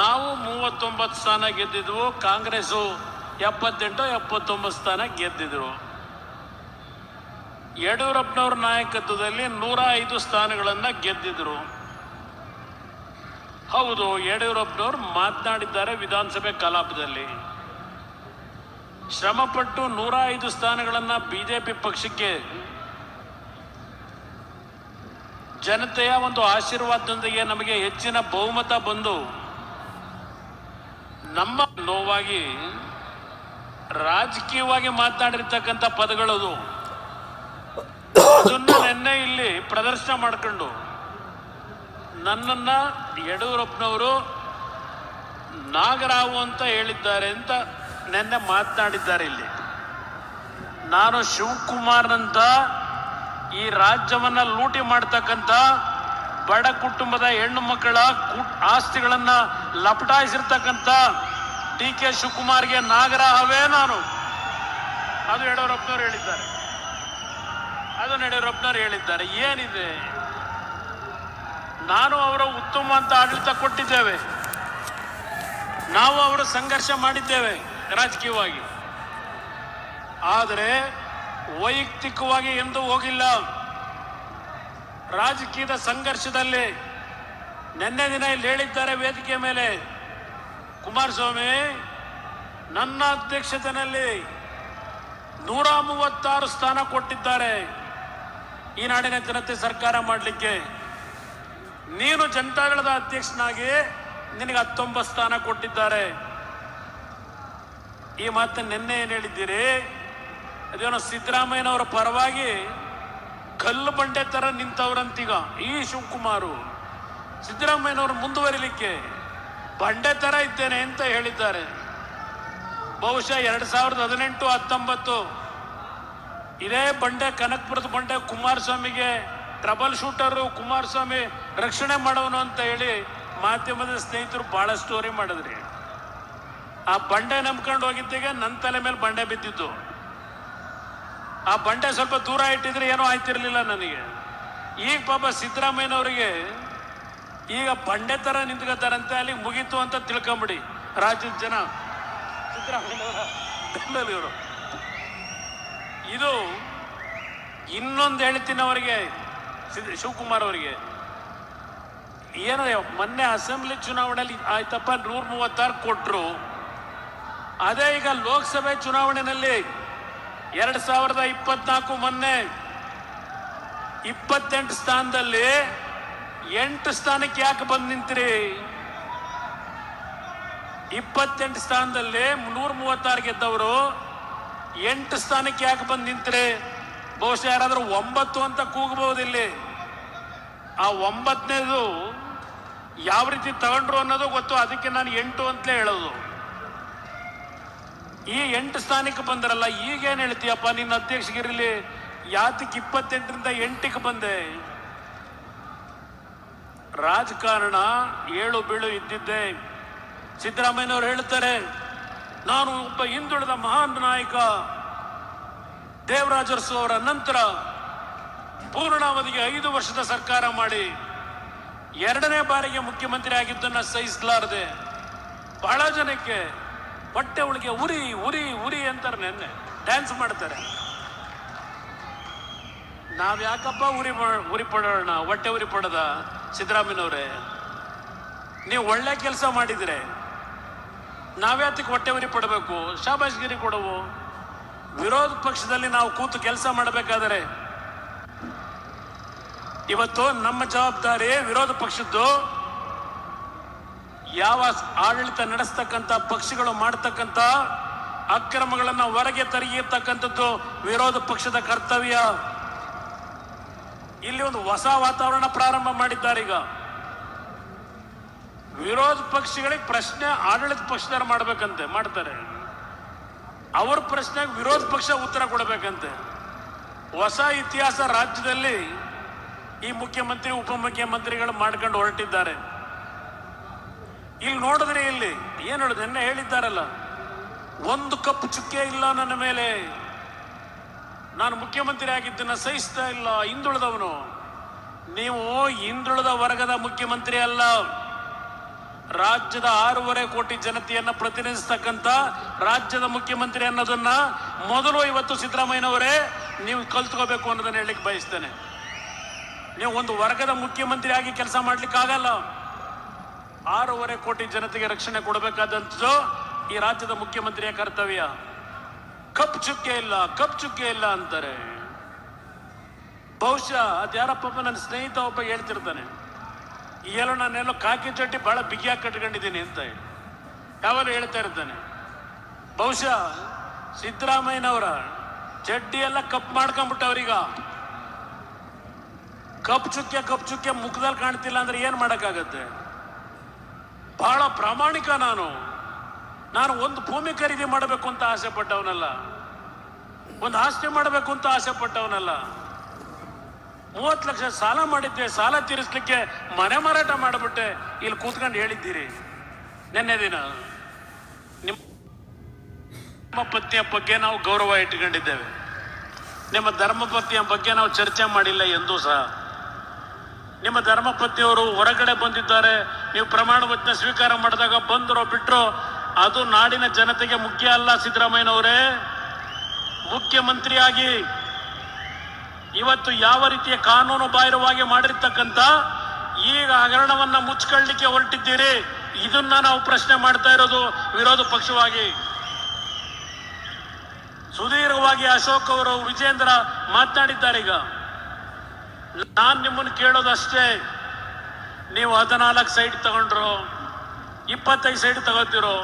ನಾವು ಮೂವತ್ತೊಂಬತ್ತು ಸ್ಥಾನ ಗೆದ್ದಿದ್ವು, ಕಾಂಗ್ರೆಸ್ಸು ಎಪ್ಪತ್ತೆಂಟು, ಎಪ್ಪತ್ತೊಂಬತ್ತು ಸ್ಥಾನ ಗೆದ್ದಿದ್ರು. ಯಡಿಯೂರಪ್ಪನವ್ರ ನಾಯಕತ್ವದಲ್ಲಿ ನೂರ ಐದು ಸ್ಥಾನಗಳನ್ನು ಗೆದ್ದಿದ್ರು. ಹೌದು, ಯಡಿಯೂರಪ್ಪನವ್ರು ಮಾತನಾಡಿದ್ದಾರೆ ವಿಧಾನಸಭೆ ಕಲಾಪದಲ್ಲಿ. ಶ್ರಮಪಟ್ಟು ನೂರ ಐದು ಸ್ಥಾನಗಳನ್ನು ಬಿಜೆಪಿ ಪಕ್ಷಕ್ಕೆ ಜನತೆಯ ಒಂದು ಆಶೀರ್ವಾದದೊಂದಿಗೆ ನಮಗೆ ಹೆಚ್ಚಿನ ಬಹುಮತ ಬಂದು ನಮ್ಮ ನೋವಾಗಿ ರಾಜಕೀಯವಾಗಿ ಮಾತನಾಡಿರ್ತಕ್ಕಂಥ ಪದಗಳದು ಅದನ್ನು ನಿನ್ನೆ ಇಲ್ಲಿ ಪ್ರದರ್ಶನ ಮಾಡಿಕೊಂಡು ನನ್ನನ್ನ ಯಡಿಯೂರಪ್ಪನವರು ನಾಗರಾವು ಅಂತ ಹೇಳಿದ್ದಾರೆ ಅಂತ ನಿನ್ನೆ ಮಾತನಾಡಿದ್ದಾರೆ ಇಲ್ಲಿ. ನಾನು ಶಿವಕುಮಾರ್ನಂತ ಈ ರಾಜ್ಯವನ್ನ ಲೂಟಿ ಮಾಡ್ತಕ್ಕಂಥ ಬಡ ಕುಟುಂಬದ ಹೆಣ್ಣು ಮಕ್ಕಳ ಆಸ್ತಿಗಳನ್ನ ಲಪಟಾಯಿಸಿರ್ತಕ್ಕಂಥ ಡಿ ಕೆ ಶಿವಕುಮಾರ್ಗೆ ನಾಗರಹವೇ ನಾನು. ಅದು ಯಡಿಯೂರಪ್ಪನವ್ರು ಹೇಳಿದ್ದಾರೆ. ಅದು ಯಡಿಯೂರಪ್ಪನವ್ರು ಹೇಳಿದ್ದಾರೆ. ಏನಿದೆ? ನಾನು ಅವರ ಉತ್ತಮ ಅಂತ ಆಡಳಿತ ಕೊಟ್ಟಿದ್ದೇವೆ. ನಾವು ಅವರು ಸಂಘರ್ಷ ಮಾಡಿದ್ದೇವೆ ರಾಜಕೀಯವಾಗಿ. ಆದರೆ ವೈಯಕ್ತಿಕವಾಗಿ ಎಂದು ಹೋಗಿಲ್ಲ. ರಾಜಕೀಯದ ಸಂಘರ್ಷದಲ್ಲಿ ನಿನ್ನೆ ದಿನ ಇಲ್ಲಿ ಹೇಳಿದ್ದಾರೆ ವೇದಿಕೆ ಮೇಲೆ. ಕುಮಾರಸ್ವಾಮಿ, ನನ್ನ ಅಧ್ಯಕ್ಷತೆಯಲ್ಲಿ ನೂರ ಮೂವತ್ತಾರು ಸ್ಥಾನ ಕೊಟ್ಟಿದ್ದಾರೆ. ಈ ನಾಡಿನ ಜನತೆ ಸರ್ಕಾರ ಮಾಡಲಿಕ್ಕೆ. ನೀನು ಜನತಾದಳದ ಅಧ್ಯಕ್ಷನಾಗಿ ನಿನಗೆ ಹತ್ತೊಂಬತ್ತು ಸ್ಥಾನ ಕೊಟ್ಟಿದ್ದಾರೆ. ಈ ಮಾತನ್ನು ನಿನ್ನೆ ಏನು ಹೇಳಿದ್ದೀರಿ? ಅದೇನೋ ಸಿದ್ದರಾಮಯ್ಯನವರ ಪರವಾಗಿ ಕಲ್ಲು ಬಂಡೆ ತರ ನಿಂತವ್ರಂತೀಗ ಈ ಶಿವಕುಮಾರು. ಸಿದ್ದರಾಮಯ್ಯನವರು ಮುಂದುವರಿಲಿಕ್ಕೆ ಬಂಡೆ ತರ ಇದ್ದೇನೆ ಅಂತ ಹೇಳಿದ್ದಾರೆ. ಬಹುಶಃ ಎರಡು ಸಾವಿರದ ಹದಿನೆಂಟು, ಹತ್ತೊಂಬತ್ತು ಇದೇ ಬಂಡೆ, ಕನಕಪುರದ ಬಂಡೆ ಕುಮಾರಸ್ವಾಮಿಗೆ ಟ್ರಬಲ್ ಶೂಟರು, ಕುಮಾರಸ್ವಾಮಿ ರಕ್ಷಣೆ ಮಾಡೋನು ಅಂತ ಹೇಳಿ ಮಾಧ್ಯಮದ ಸ್ನೇಹಿತರು ಭಾಳ ಸ್ಟೋರಿ ಮಾಡಿದ್ರಿ. ಆ ಬಂಡೆ ನಂಬ್ಕೊಂಡು ಹೋಗಿದ್ದಾಗ ನನ್ನ ತಲೆ ಮೇಲೆ ಬಂಡೆ ಬಿದ್ದಿದ್ದು. ಆ ಬಂಡೆ ಸ್ವಲ್ಪ ದೂರ ಇಟ್ಟಿದ್ರೆ ಏನೋ ಆಯ್ತಿರ್ಲಿಲ್ಲ ನನಗೆ. ಈಗ ಪಾಪ ಸಿದ್ದರಾಮಯ್ಯನವರಿಗೆ ಈಗ ಬಂಡೆ ತರ ನಿಂತ್ಕೋತಾರಂತೆ ಅಲ್ಲಿ ಮುಗೀತು ಅಂತ ತಿಳ್ಕೊಂಬಿಡಿ ರಾಜ್ಯದ ಜನ. ಸಿದ್ದರಾಮಯ್ಯನವರ ಇದು ಇನ್ನೊಂದು ಹೇಳ್ತೀನಿ ಅವರಿಗೆ ಶಿವಕುಮಾರ್ ಅವರಿಗೆ. ಏನೋ ಮೊನ್ನೆ ಅಸೆಂಬ್ಲಿ ಚುನಾವಣೆಯಲ್ಲಿ ಆಯ್ತಪ್ಪ ನೂರ ಮೂವತ್ತಾರು ಕೊಟ್ಟರು ಅದೇ ಈಗ ಲೋಕಸಭೆ ಚುನಾವಣೆಯಲ್ಲಿ ಎರಡ್ ಸಾವಿರದ ಇಪ್ಪತ್ನಾಲ್ಕು ಮೊನ್ನೆ ಇಪ್ಪತ್ತೆಂಟು ಸ್ಥಾನದಲ್ಲಿ ಎಂಟು ಸ್ಥಾನಕ್ಕೆ ಯಾಕೆ ಬಂದು ನಿಂತಿರಿ? ಇಪ್ಪತ್ತೆಂಟು ಸ್ಥಾನದಲ್ಲಿ ನೂರ ಮೂವತ್ತಾರು ಗೆದ್ದವರು ಎಂಟು ಸ್ಥಾನಕ್ಕೆ ಯಾಕೆ ಬಂದು ನಿಂತ್ರಿ? ಬಹುಶಃ ಯಾರಾದರೂ ಒಂಬತ್ತು ಅಂತ ಕೂಗಬಹುದು ಇಲ್ಲಿ. ಆ ಒಂಬತ್ತನೇದು ಯಾವ ರೀತಿ ತಗೊಂಡ್ರು ಅನ್ನೋದು ಗೊತ್ತು, ಅದಕ್ಕೆ ನಾನು ಎಂಟು ಅಂತಲೇ ಹೇಳೋದು. ಈ ಎಂಟು ಸ್ಥಾನಕ್ಕೆ ಬಂದರಲ್ಲ, ಈಗೇನು ಹೇಳ್ತೀಯಪ್ಪ ನಿನ್ನ ಅಧ್ಯಕ್ಷಗಿರಲಿ? ಯಾತಕ್ಕೆ ಇಪ್ಪತ್ತೆಂಟರಿಂದ ಎಂಟಕ್ಕೆ ಬಂದೆ? ರಾಜಕಾರಣ ಏಳು ಬೀಳು ಇದ್ದಿದ್ದೆ. ಸಿದ್ದರಾಮಯ್ಯನವರು ಹೇಳ್ತಾರೆ, ನಾನು ಒಬ್ಬ ಹಿಂದುಳಿದ ಮಹಾನ್ ನಾಯಕ ದೇವರಾಜ ಅರಸು ಅವರ ನಂತರ ಪೂರ್ಣಾವಧಿಗೆ ಐದು ವರ್ಷದ ಸರ್ಕಾರ ಮಾಡಿ ಎರಡನೇ ಬಾರಿಗೆ ಮುಖ್ಯಮಂತ್ರಿ ಆಗಿದ್ದನ್ನ ಸಹಿಸಲಾರದೆ ಬಹಳ ಜನಕ್ಕೆ ಹೊಟ್ಟೆ ಒಳಗೆ ಉರಿ ಉರಿ ಉರಿ ಅಂತಾರೆ ನೆನ್ನೆ. ಡ್ಯಾನ್ಸ್ ಮಾಡ್ತಾರೆ. ನಾವು ಯಾಕಪ್ಪ ಉರಿ ಉರಿ ಪಡೋಣ? ಹೊಟ್ಟೆ ಉರಿ ಪಡದ? ನೀವು ಒಳ್ಳೆ ಕೆಲಸ ಮಾಡಿದ್ರೆ ನಾವ್ಯಾತಕ್ಕೆ ಹೊಟ್ಟೆ ಉರಿ ಪಡಬೇಕು? ಶಾಬಾಷ್ಗಿರಿ ಕೊಡವು? ವಿರೋಧ ಪಕ್ಷದಲ್ಲಿ ನಾವು ಕೂತು ಕೆಲಸ ಮಾಡಬೇಕಾದರೆ ಇವತ್ತು ನಮ್ಮ ಜವಾಬ್ದಾರಿ ವಿರೋಧ ಪಕ್ಷದ್ದು. ಯಾವ ಆಡಳಿತ ನಡೆಸ್ತಕ್ಕಂಥ, ಪಕ್ಷಗಳು ಮಾಡ್ತಕ್ಕಂಥ ಅಕ್ರಮಗಳನ್ನ ಹೊರಗೆ ತರಗಿರ್ತಕ್ಕಂಥದ್ದು ವಿರೋಧ ಪಕ್ಷದ ಕರ್ತವ್ಯ. ಇಲ್ಲಿ ಒಂದು ಹೊಸ ವಾತಾವರಣ ಪ್ರಾರಂಭ ಮಾಡಿದ್ದಾರೆ ಈಗ. ವಿರೋಧ ಪಕ್ಷಗಳಿಗೆ ಪ್ರಶ್ನೆ ಆಡಳಿತ ಪಕ್ಷದವ್ರು ಮಾಡ್ಬೇಕಂತೆ, ಮಾಡ್ತಾರೆ. ಅವ್ರ ಪ್ರಶ್ನೆಗೆ ವಿರೋಧ ಪಕ್ಷ ಉತ್ತರ ಕೊಡಬೇಕಂತೆ. ಹೊಸ ಇತಿಹಾಸ ರಾಜ್ಯದಲ್ಲಿ ಈ ಮುಖ್ಯಮಂತ್ರಿ, ಉಪಮುಖ್ಯಮಂತ್ರಿಗಳು ಮಾಡ್ಕೊಂಡು ಹೊರಟಿದ್ದಾರೆ. ಇಲ್ಲಿ ನೋಡಿದ್ರೆ ಇಲ್ಲಿ ಏನು ಹೇಳುದು? ನಿನ್ನೆ ಹೇಳಿದ್ದಾರಲ್ಲ, ಒಂದು ಕಪ್ ಚುಕ್ಕೆ ಇಲ್ಲ ನನ್ನ ಮೇಲೆ. ನಾನು ಮುಖ್ಯಮಂತ್ರಿ ಆಗಿದ್ದನ್ನ ಸಹಿಸ್ತಾ ಇಲ್ಲ, ಹಿಂದುಳಿದವನು. ನೀವು ಹಿಂದುಳಿದ ವರ್ಗದ ಮುಖ್ಯಮಂತ್ರಿ ಅಲ್ಲ. ರಾಜ್ಯದ ಆರೂವರೆ ಕೋಟಿ ಜನತೆಯನ್ನ ಪ್ರತಿನಿಧಿಸ್ತಕ್ಕಂಥ ರಾಜ್ಯದ ಮುಖ್ಯಮಂತ್ರಿ ಅನ್ನೋದನ್ನ ಮೊದಲು ಇವತ್ತು ಸಿದ್ದರಾಮಯ್ಯನವರೇ ನೀವು ಕಲ್ತ್ಕೋಬೇಕು ಅನ್ನೋದನ್ನ ಹೇಳಲಿಕ್ಕೆ ಬಯಸ್ತೇನೆ. ನೀವು ಒಂದು ವರ್ಗದ ಮುಖ್ಯಮಂತ್ರಿ ಆಗಿ ಕೆಲಸ ಮಾಡ್ಲಿಕ್ಕೆ ಆಗಲ್ಲ ಆರೂವರೆ ಕೋಟಿ ಜನತೆಗೆ ರಕ್ಷಣೆ ಕೊಡಬೇಕಾದಂಥದ್ದು ಈ ರಾಜ್ಯದ ಮುಖ್ಯಮಂತ್ರಿಯ ಕರ್ತವ್ಯ. ಕಪ್ ಚುಕ್ಕೆ ಇಲ್ಲ, ಕಪ್ ಚುಕ್ಕೆ ಇಲ್ಲ ಅಂತಾರೆ. ಬಹುಶಃ ಅದ್ಯಾರಪ್ಪ ನನ್ನ ಸ್ನೇಹಿತ ಒಬ್ಬ ಹೇಳ್ತಿರ್ತಾನೆ ಎಲ್ಲೋ ನಾನೆಲ್ಲೋ ಕಾಕಿ ಚಡ್ಡಿ ಬಹಳ ಬಿಗಿಯಾಗಿ ಕಟ್ಕೊಂಡಿದ್ದೀನಿ ಅಂತ ಹೇಳಿ. ಯಾವಾಗಲೂ ಹೇಳ್ತಾ ಇರ್ತಾನೆ. ಬಹುಶಃ ಸಿದ್ದರಾಮಯ್ಯನವರ ಚಡ್ಡಿ ಎಲ್ಲ ಕಪ್ ಮಾಡ್ಕೊಂಡ್ಬಿಟ್ಟವ್ರೀಗ ಕಪ್ ಚುಕ್ಕೆ ಕಪ್ ಚುಕ್ಕೆ ಮುಖದಲ್ಲಿ ಕಾಣ್ತಿಲ್ಲ ಅಂದ್ರೆ ಏನ್ ಮಾಡಕ್ಕಾಗತ್ತೆ? ಬಹಳ ಪ್ರಾಮಾಣಿಕ ನಾನು. ನಾನು ಒಂದು ಭೂಮಿ ಖರೀದಿ ಮಾಡಬೇಕು ಅಂತ ಆಸೆ ಪಟ್ಟವನಲ್ಲ. ಒಂದು ಆಸ್ತಿ ಮಾಡಬೇಕು ಅಂತ ಆಸೆ ಪಟ್ಟವನಲ್ಲ. ಮೂವತ್ತು ಲಕ್ಷ ಸಾಲ ಮಾಡಿದ್ದೆ, ಸಾಲ ತೀರಿಸ್ಲಿಕ್ಕೆ ಮನೆ ಮಾರಾಟ ಮಾಡಿಬಿಟ್ಟೆ. ಇಲ್ಲಿ ಕೂತ್ಕೊಂಡು ಹೇಳಿದ್ದೀರಿ. ನಿನ್ನೆ ದಿನ ನಿಮ್ಮ ಪತ್ನಿಯ ಬಗ್ಗೆ ನಾವು ಗೌರವ ಇಟ್ಕೊಂಡಿದ್ದೇವೆ ನಿಮ್ಮ ಧರ್ಮಪತ್ನಿಯ ಬಗ್ಗೆ ನಾವು ಚರ್ಚೆ ಮಾಡಿಲ್ಲ ಎಂದೂ ಸಹ. ನಿಮ್ಮ ಧರ್ಮಪತಿಯವರು ಹೊರಗಡೆ ಬಂದಿದ್ದಾರೆ. ನೀವು ಪ್ರಮಾಣ ವಚನ ಸ್ವೀಕಾರ ಮಾಡಿದಾಗ ಬಂದ್ರು ಬಿಟ್ರೋ, ಅದು ನಾಡಿನ ಜನತೆಗೆ ಮುಖ್ಯ ಅಲ್ಲ, ಸಿದ್ದರಾಮಯ್ಯನವರೇ. ಮುಖ್ಯಮಂತ್ರಿಯಾಗಿ ಇವತ್ತು ಯಾವ ರೀತಿಯ ಕಾನೂನು ಬಾಹಿರವಾಗಿ ಮಾಡಿರ್ತಕ್ಕಂಥ ಈಗ ಹಗರಣವನ್ನ ಮುಚ್ಕೊಳ್ಳಿಕ್ಕೆ ಹೊರಟಿದ್ದೀರಿ? ಇದನ್ನ ನಾವು ಪ್ರಶ್ನೆ ಮಾಡ್ತಾ ಇರೋದು ವಿರೋಧ ಪಕ್ಷವಾಗಿ. ಸುದೀರ್ಘವಾಗಿ ಅಶೋಕ್ ಅವರು, ವಿಜೇಂದ್ರ ಮಾತನಾಡಿದ್ದಾರೆ ಈಗ. ನಾನು ನಿಮ್ಮನ್ನು ಕೇಳೋದಷ್ಟೇ ನೀವು ಹದಿನಾಲ್ಕು ಸೈಟ್ ತಗೊಂಡ್ರು, ಇಪ್ಪತ್ತೈದು ಸೈಟ್ ತಗೋತಿರೋ,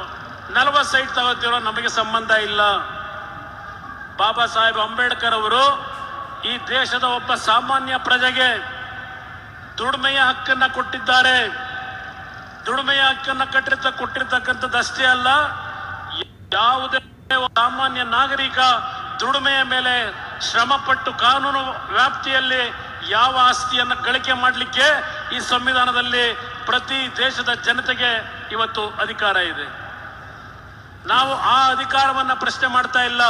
ನಲವತ್ತು ಸೈಟ್ ತಗೋತಿರೋ ನಮಗೆ ಸಂಬಂಧ ಇಲ್ಲ. ಬಾಬಾ ಸಾಹೇಬ್ ಅಂಬೇಡ್ಕರ್ ಅವರು ಈ ದೇಶದ ಒಬ್ಬ ಸಾಮಾನ್ಯ ಪ್ರಜೆಗೆ ದುಡಿಮೆಯ ಹಕ್ಕನ್ನ ಕೊಟ್ಟಿದ್ದಾರೆ. ದುಡಿಮೆಯ ಹಕ್ಕನ್ನ ಕಟ್ಟಿರ್ತ, ಕೊಟ್ಟಿರ್ತಕ್ಕಂಥದ್ದು ಅಷ್ಟೇ ಅಲ್ಲ, ಯಾವುದೇ ಸಾಮಾನ್ಯ ನಾಗರಿಕ ದುಡಿಮೆಯ ಮೇಲೆ ಶ್ರಮಪಟ್ಟು ಕಾನೂನು ವ್ಯಾಪ್ತಿಯಲ್ಲಿ ಯಾವ ಆಸ್ತಿಯನ್ನು ಗಳಿಕೆ ಮಾಡಲಿಕ್ಕೆ ಈ ಸಂವಿಧಾನದಲ್ಲಿ ಪ್ರತಿ ದೇಶದ ಜನತೆಗೆ ಇವತ್ತು ಅಧಿಕಾರ ಇದೆ. ನಾವು ಆ ಅಧಿಕಾರವನ್ನ ಪ್ರಶ್ನೆ ಮಾಡ್ತಾ ಇಲ್ಲ.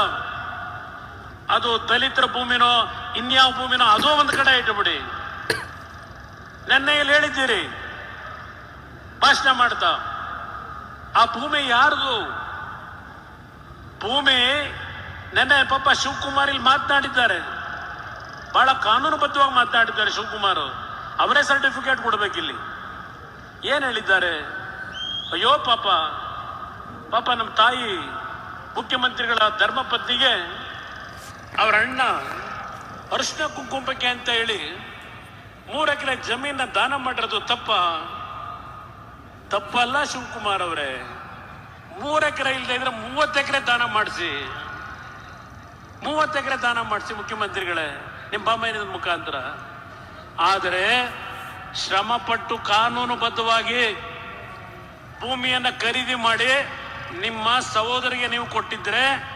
ಅದು ದಲಿತರ ಭೂಮಿನೋ, ಇನ್ಯಾವ ಭೂಮಿನೋ, ಅದೋ ಒಂದು ಕಡೆ ಇಟ್ಟುಬಿಡಿ ನೆನ್ನೆ ಇಲ್ಲಿ ಹೇಳಿದ್ದೀರಿ. ಭಾಷಣ ಮಾಡ್ತಾ. ಆ ಭೂಮಿ ಯಾರ್ದು? ಭೂಮಿ ನೆನ್ನೆ ಪಾಪ ಶಿವಕುಮಾರ್ ಇಲ್ಲಿ ಮಾತನಾಡಿದ್ದಾರೆ. ಬಹಳ ಕಾನೂನುಬದ್ಧವಾಗಿ ಮಾತನಾಡಿದ್ದಾರೆ ಶಿವಕುಮಾರ್ ಅವರೇ ಸರ್ಟಿಫಿಕೇಟ್ ಕೊಡ್ಬೇಕಿಲ್ಲಿ. ಏನು ಹೇಳಿದ್ದಾರೆ? ಅಯ್ಯೋ, ಪಾಪ. ಪಾಪ ನಮ್ಮ ತಾಯಿ ಮುಖ್ಯಮಂತ್ರಿಗಳ ಧರ್ಮಪತ್ನಿಗೆ ಅವರ ಅಣ್ಣ ಅರಿಶಿನ ಕುಂಕುಮಕ್ಕೆ ಅಂತ ಹೇಳಿ ಮೂರು ಎಕರೆ ಜಮೀನ ದಾನ ಮಾಡಿರೋದು ತಪ್ಪ. ತಪ್ಪಲ್ಲ ಶಿವಕುಮಾರ್ ಅವರೇ. ಮೂರು ಎಕರೆ ಇಲ್ಲದೆ ಇದ್ರೆ ಮೂವತ್ತು ಎಕರೆ ದಾನ ಮಾಡಿಸಿ. ಮೂವತ್ತು ಎಕರೆ ದಾನ ಮಾಡಿಸಿ ಮುಖ್ಯಮಂತ್ರಿಗಳೇ. ನಿಮ್ಮ ಬಾಮೈನದ ಮುಖಾಂತರ. ಆದರೆ ಶ್ರಮಪಟ್ಟು ಕಾನೂನುಬದ್ಧವಾಗಿ ಭೂಮಿಯನ್ನು ಖರೀದಿ ಮಾಡಿ ನಿಮ್ಮ ಸಹೋದರಿಗೆ ನೀವು ಕೊಟ್ಟಿದ್ರೆ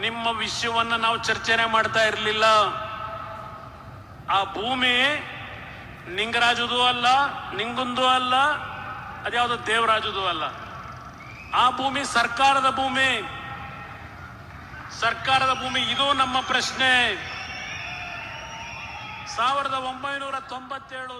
ನಿಮ್ಮ ವಿಷಯವನ್ನ ನಾವು ಚರ್ಚೆನೆ ಮಾಡ್ತಾ ಇರಲಿಲ್ಲ. ಆ ಭೂಮಿ ನಿಂಗರಾಜುದು ಅಲ್ಲ, ನಿಂಗೊಂದು ಅಲ್ಲ, ಅದ್ಯಾವುದೋ ದೇವರಾಜುದು ಅಲ್ಲ. ಆ ಭೂಮಿ ಸರ್ಕಾರದ ಭೂಮಿ. ಸರ್ಕಾರದ ಭೂಮಿ, ಇದು ನಮ್ಮ ಪ್ರಶ್ನೆ. ಸಾವಿರದ ಒಂಬೈನೂರ ತೊಂಬತ್ತೇಳು